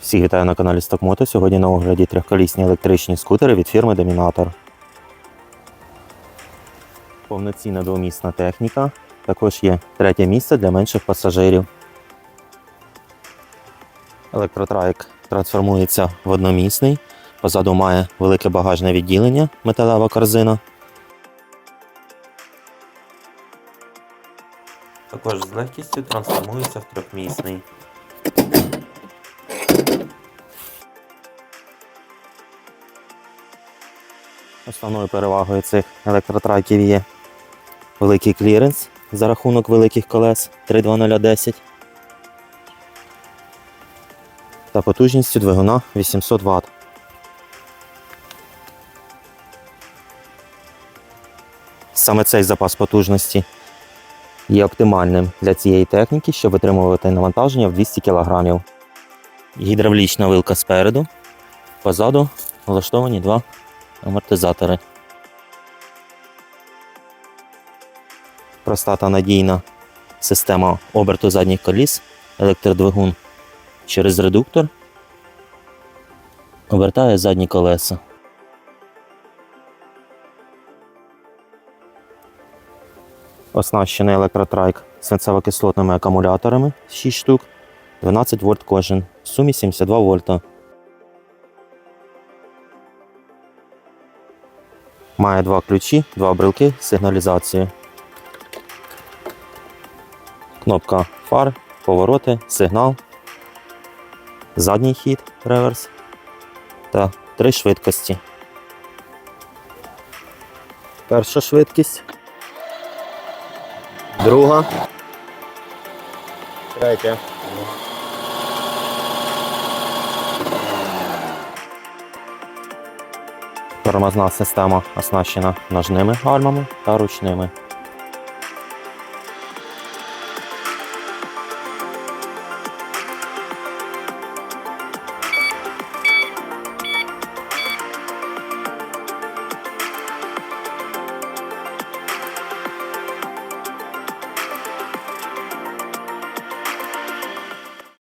Всіх вітаю на каналі Стокмото. Сьогодні на огляді трьохколісні електричні скутери від фірми Домінатор. Повноцінна двомісна техніка. Також є третє місце для менших пасажирів. Електротрайк трансформується в одномісний. Позаду має велике багажне відділення, металева корзина. Також з легкістю трансформується в трьохмісний. Основною перевагою цих електротраків є великий кліренс за рахунок великих колес 32010 та потужністю двигуна 800 Вт. Саме цей запас потужності є оптимальним для цієї техніки, щоб витримувати навантаження в 200 кг. Гідравлічна вилка спереду, позаду влаштовані два амортизатори. Проста та надійна система оберту задніх коліс, електродвигун через редуктор обертає задні колеса. Оснащений електротрайк свинцево-кислотними акумуляторами 6 штук, 12 вольт кожен, в сумі 72 вольта. Має два ключі, два брелки сигналізації. Кнопка фар, повороти, сигнал, задній хід, реверс та три швидкості. Перша швидкість. Друга. Третя. Тормозна система оснащена ножними гальмами та ручними.